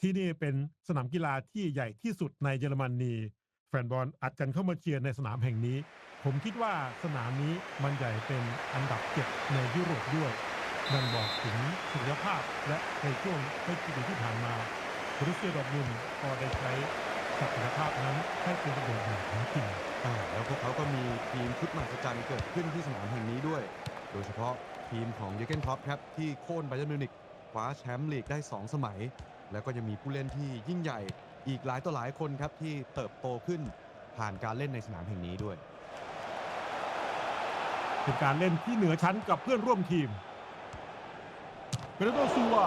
ที่นี่เป็นสนามกีฬาที่ใหญ่ที่สุดในเยอรมนีแฟนบอลอัดกันเข้ามาเชียร์ในสนามแห่งนี้ ผมคิดว่าสนามนี้มันใหญ่เป็นอันดับเจ็ดในยุโรปด้วยนั่นบอกถึงศักยภาพและในช่วงไม่กี่ปีที่ผ่านมาบรุสเซียดอร์มุนก็ได้ใช้ศักยภาพนั้นให้เป็นประโยชน์อย่างแท้จริงอ่แล้วพวกเขาก็มีทีมชุดมหัศจรรย์เกิดขึ้นที่สนามแห่งนี้ด้วย โดยเฉพาะทีมของเยเกนคล็อปครับที่โค่นไบเยร์นมิวนิกคว้าแชมป์ลีกได้ 2 สมัย แล้วก็ยังมีผู้เล่นที่ยิ่งใหญ่อีกหลายต่อหลายคนครับที่เติบโตขึ้นผ่านการเล่นในสนามแห่งนี้ด้วย เป็นการเล่นที่เหนือชั้นกับเพื่อนร่วมทีมเบรโตซิลวา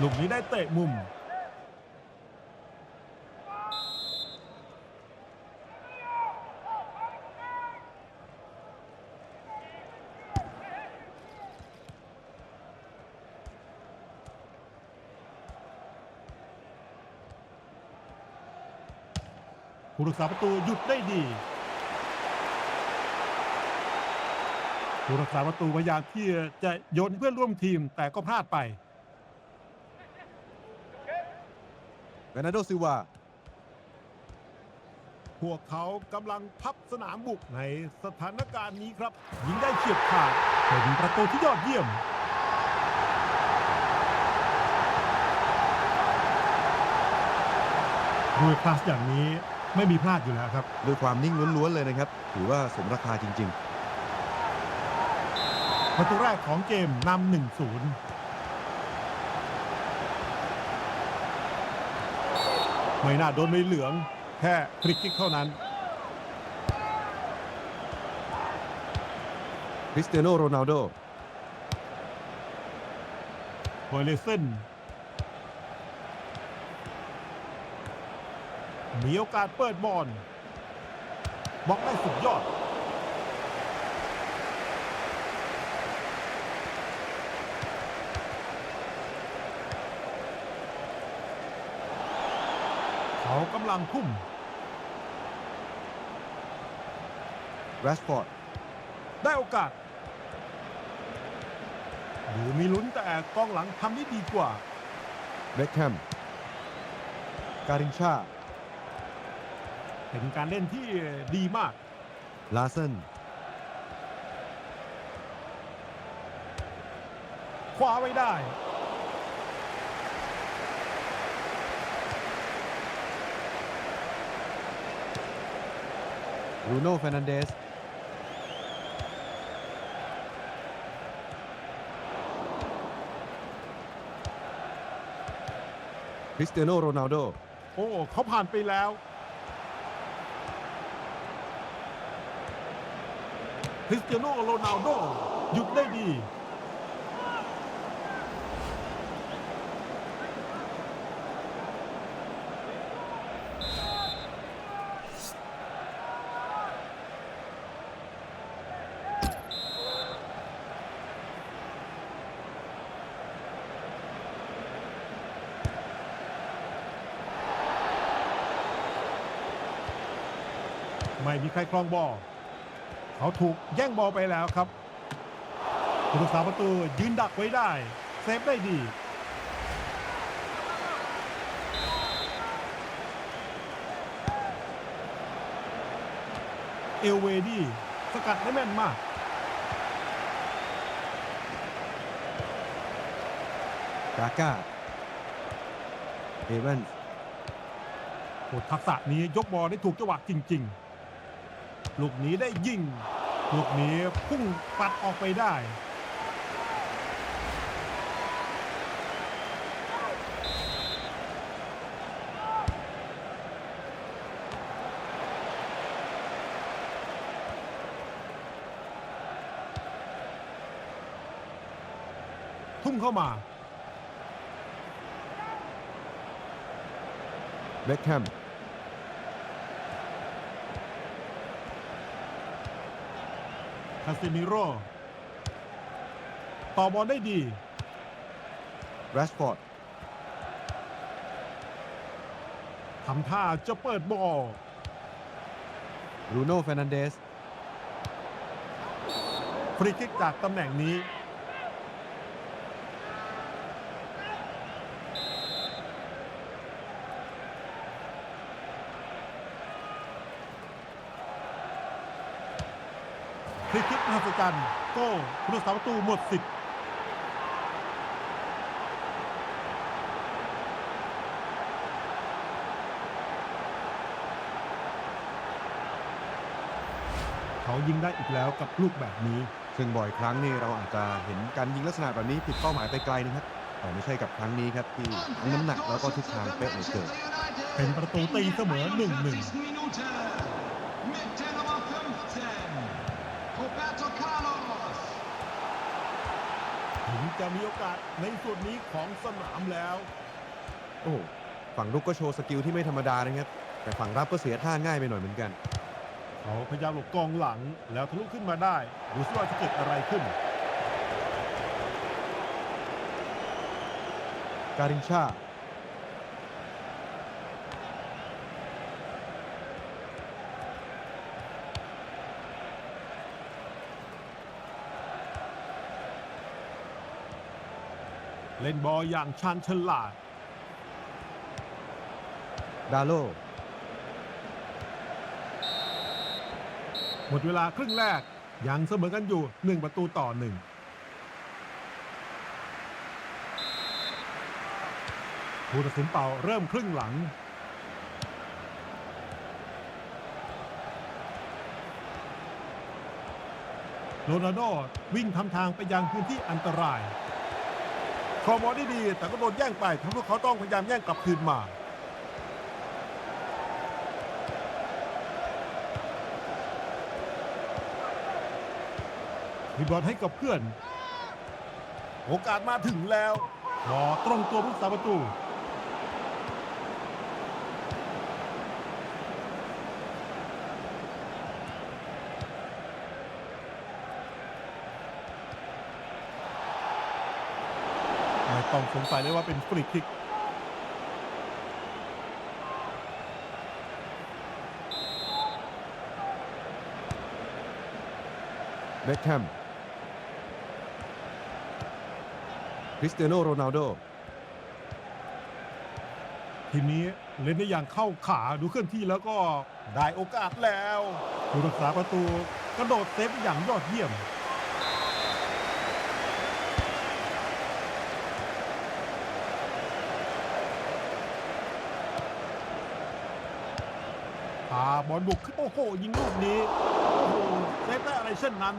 ลูกนี้ได้เตะมุม ผู้รักษาประตูหยุดได้ดี ผู้รักษาประตูพยายามที่จะโยนเพื่อนร่วมทีมแต่ก็พลาดไปเบนาโดซิวาพวกเขากำลังพับสนามบุกในสถานการณ์นี้ครับ ยิงได้เฉียบขาดเป็นประตูที่ยอดเยี่ยมด้วยคลาสอย่างนี้ ไม่มีพลาดอยู่แล้วครับ ด้วยความนิ่งล้วนๆเลยนะครับ ถือว่าสมราคาจริงประตูแรกของเกมนำหนึ่งศูนย์ไม่น่าโดนไม่เหลือง แค่ฟริกกิกเท่านั้นๆคริสเตียโนโรนัลโดโฮเลเซน มีโอกาสเปิดบอลบล็อกได้สุดยอด เขากำลังพุ่มแรชฟอร์ดได้โอกาสดูมีลุ้นแต่กองหลังทำได้ดีกว่าเบคแฮมการินชา เป็นการเล่นที่ดีมาก ลาเซนคว้าไว้ได้ รูโน่เฟรนันเดส คริสเตียโนโรนัลโด โอ้ เขาผ่านไปแล้ว คริสเตียโนโรนัลโดหยุดได้ดี ไม่มีใครครองบอล เขาถูกแย่งบอลไปแล้วครับผู้รักษาประตูยืนดักไว้ได้ เซฟได้ดีเอลเวดี้สกัดได้แม่นมาก กาก้า เอเวนส์โอ้ทักษะนี้ยกบอลได้ถูกจังหวะจริง ๆ ลูกนี้ได้ยิง ลูกนี้พุ่งปัดออกไปได้ ทุ่มเข้ามาเบ็คแฮม คาซิมิโร่ต่อบอลได้ดีแรชฟอร์ดทำท่าจะเปิดบอลรูโน่เฟรนันเดสฟรีคิกจากตำแหน่งนี้ ฟรีคิกมหัศจรรย์โก้ผู้รักษาประตูหมดสิทธิ์เขายิงได้อีกแล้วกับลูกแบบนี้ ซึ่งบ่อยครั้งนี่เราอาจจะเห็นการยิงลักษณะแบบนี้ผิดเป้าหมายไปไกลนะครับแต่ไม่ใช่กับครั้งนี้ครับที่ทั้งน้ำหนักแล้วก็ทิศทางเป๊ะเหลือเกินเป็นประตูตีเสมอหนึ่งหนึ่ง Roberto Carlos ถึงจะมีโอกาสในส่วนนี้ของสนามแล้ว โอ้โหฝั่งรุกก็โชว์สกิลที่ไม่ธรรมดานะครับ แต่ฝั่งรับก็เสียท่าง่ายไปหน่อยเหมือนกัน เขาพยายามหลบกองหลังแล้วทะลุขึ้นมาได้ ดูสิว่าจะเกิดอะไรขึ้น การินชา เล่นบอลอย่างชาญฉลาด ดาโล หมดเวลาครึ่งแรก ยังเสมอกันอยู่ 1 ประตูต่อหนึ่งผู้ตัดสินเป่าเริ่มครึ่งหลัง โรนัลโดวิ่งทำทางไปยังพื้นที่อันตราย ครองบอลได้ดี แต่ก็โดนแย่งไปทำให้เขาต้องพยายามแย่งกลับคืนมามีบอลให้กับเพื่อน โอกาสมาถึงแล้ว บอลตรงตัวผู้สาประตู ต้องสงสัยเลยว่าเป็นฟรีคิกเบคแฮมคริสเตียโนโรนัลโดทีมนี้เล่นได้อย่างเข้าขาดูเคลื่อนที่แล้วก็ได้โอกาสแล้วผู้รักษาประตูกระโดดเซฟอย่างยอดเยี่ยม บอลบุกขึ้นโอ้โหยิงลูกนี้โอ้โหเซฟได้อะไรเช่นนั้น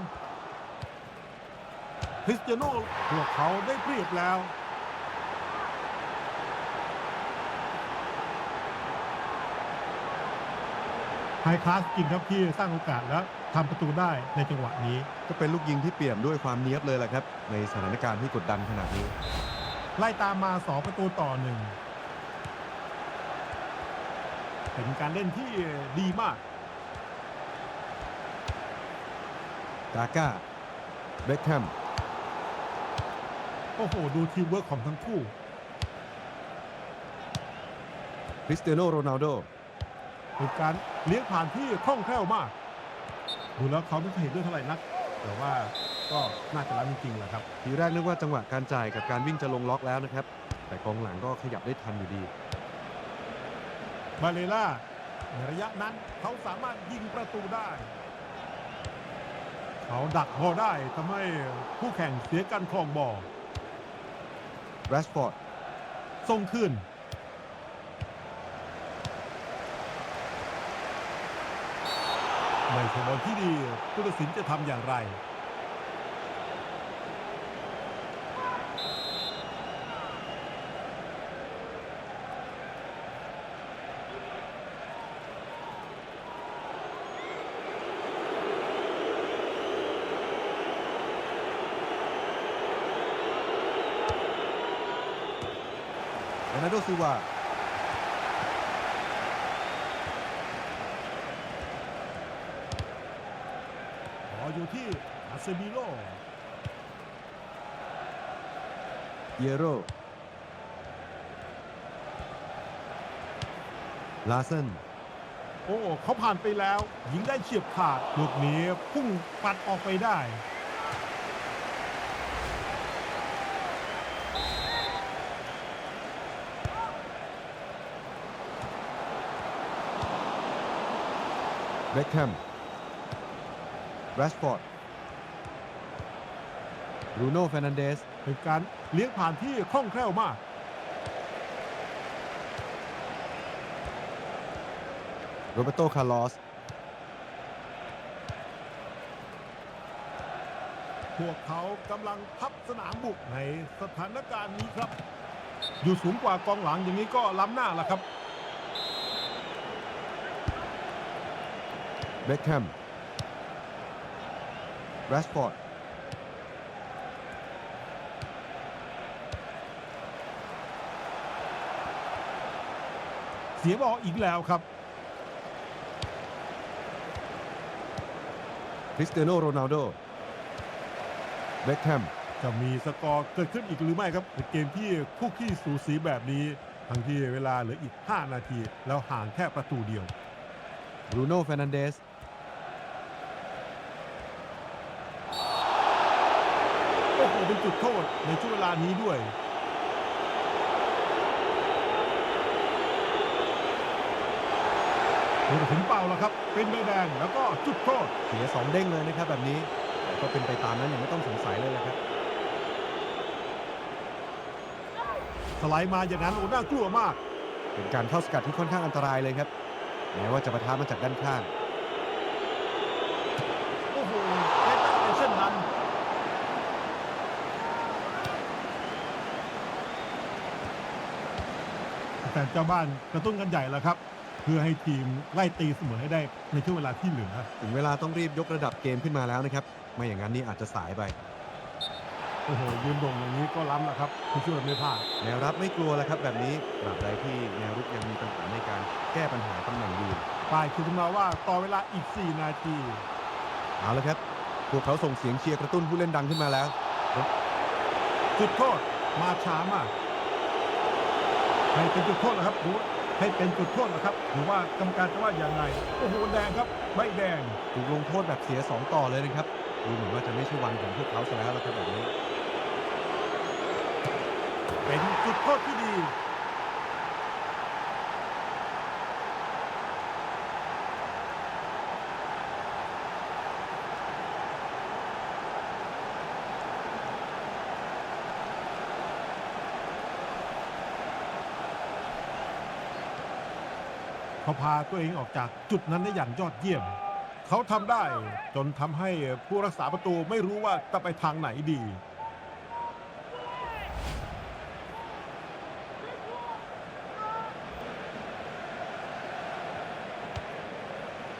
คริสเตียโน่พวกเขาได้เปรียบแล้วไฮคลาสจริงครับที่สร้างโอกาสแล้วทำประตูได้ในจังหวะนี้ ก็เป็นลูกยิงที่เปี่ยมด้วยความเนียบเลยแหละครับ ในสถานการณ์ที่กดดันขนาดนี้ ไล่ตามมาสองประตูต่อหนึ่ง เป็นการเล่นที่ดีมากกาก้าเบคแฮมโอ้โห ดูทีมเวิร์กของทั้งคู่คริสเตียโนโรนัลโดเป็นการเลี้ยงผ่านที่คล่องแคล่วมาก ดูแล้วเขาไม่เคยเห็นด้วยเท่าไหร่นัก แต่ว่าก็น่าจะรับจริงๆแหละครับ ทีแรกนึกว่าจังหวะการจ่ายกับการวิ่งจะลงล็อกแล้วนะครับ แต่กองหลังก็ขยับได้ทันอยู่ดี บาเลล่าในระยะนั้นเขาสามารถยิงประตูได้ เขาดักบอลได้ทำให้คู่แข่งเสียการครองบอลแรชฟอร์ดส่งขึ้นไม่ใช่บอลที่ดีผู้ตัดสินจะทำอย่างไร รนัลโดซิลวาขออยู่ที่อาเซบิโลเยโรลาเซนโอ้ เขาผ่านไปแล้ว ยิงได้เฉียบขาด ลูกนี้พุ่งปัดออกไปได้ บคแฮมแรชฟอร์ดบรูโน่เฟรนันเดสเป็นการเลี้ยงผ่านที่คล่องแคล่วมาก โรเบโต คาร์ลอสพวกเขากำลังพับสนามบุกในสถานการณ์นี้ครับ อยู่สูงกว่ากองหลังอย่างนี้ก็ล้ำหน้าแล้วครับ เบคแฮมแรชฟอร์ดเสียบอลอีกแล้วครับคริสเตียโนโรนัลโดเบคแฮมจะมีสกอร์เกิดขึ้นอีกหรือไม่ครับในเกมที่คู่ขี้สูสีแบบนี้ ทั้งที่เวลาเหลืออีก 5 นาที แล้วห่างแค่ประตูเดียวบรูโน่เฟรนันเดส โอ้โห เป็น จุดโทษในช่วงเวลานี้ด้วย ถึงเป่าแล้วครับ เป็นใบแดงแล้วก็จุดโทษ เสียสองเด้งเลยนะครับแบบนี้แต่ก็เป็นไปตามนั้นอย่างไม่ต้องสงสัยเลยนะครับ สไลด์มาอย่างนั้นโอ้น่ากลัวมาก เป็นการเข้าสกัดที่ค่อนข้างอันตรายเลยครับแม้ว่าจะประทะมาจากด้านข้าง โอ้โหเล่นได้ในเช่นนั้น แต่เจ้าบ้านกระตุ้นกันใหญ่แล้วครับ เพื่อให้ทีมไล่ตีเสมอให้ได้ในช่วงเวลาที่เหลือ ถึงเวลาต้องรีบยกระดับเกมขึ้นมาแล้วนะครับ ไม่อย่างนั้นนี่อาจจะสายไปโอ้โหยืนโด่งอย่างนี้ก็ล้ำแล้วครับผู้ช่วยไม่พลาดแนวรับไม่กลัวแล้วครับแบบนี้ตราบใดที่แนวรุกยังมีปัญหาในการแก้ปัญหาตำแหน่งยืนป้ายคือมาว่าต่อเวลาอีก 4 นาทีเอาละครับพวกเขาส่งเสียงเชียร์กระตุ้นผู้เล่นดังขึ้นมาแล้วจุดโทษมาช้ามาก ให้เป็นจุดโทษนะครับดูให้เป็นจุดโทษนะครับหรือว่ากรรมการจะว่าอย่างไรโอ้โหแดงครับใบแดงถูกลงโทษแบบเสีย 2 ต่อเลยนะครับดูเหมือนว่าจะไม่ใช่วันของพวกเขาซะแล้วละครับแบบนี้ เป็นจุดโทษที่ดี เขาพาตัวเองออกจากจุดนั้นได้อย่างยอดเยี่ยม เขาทำได้จนทำให้ผู้รักษาประตูไม่รู้ว่าจะไปทางไหนดี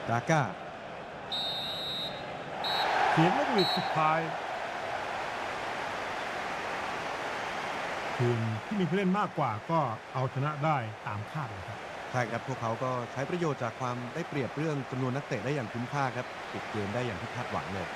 ดาก้าเสียงนกหวีดสุดท้ายทีมที่มีผู้เล่นมากกว่าก็เอาชนะได้ตามคาดเลยครับ ใช่ครับพวกเขาก็ใช้ประโยชน์จากความได้เปรียบเรื่องจำนวนนักเตะได้อย่างคุ้มค่าครับปิดเกมได้อย่างที่คาดหวังเลย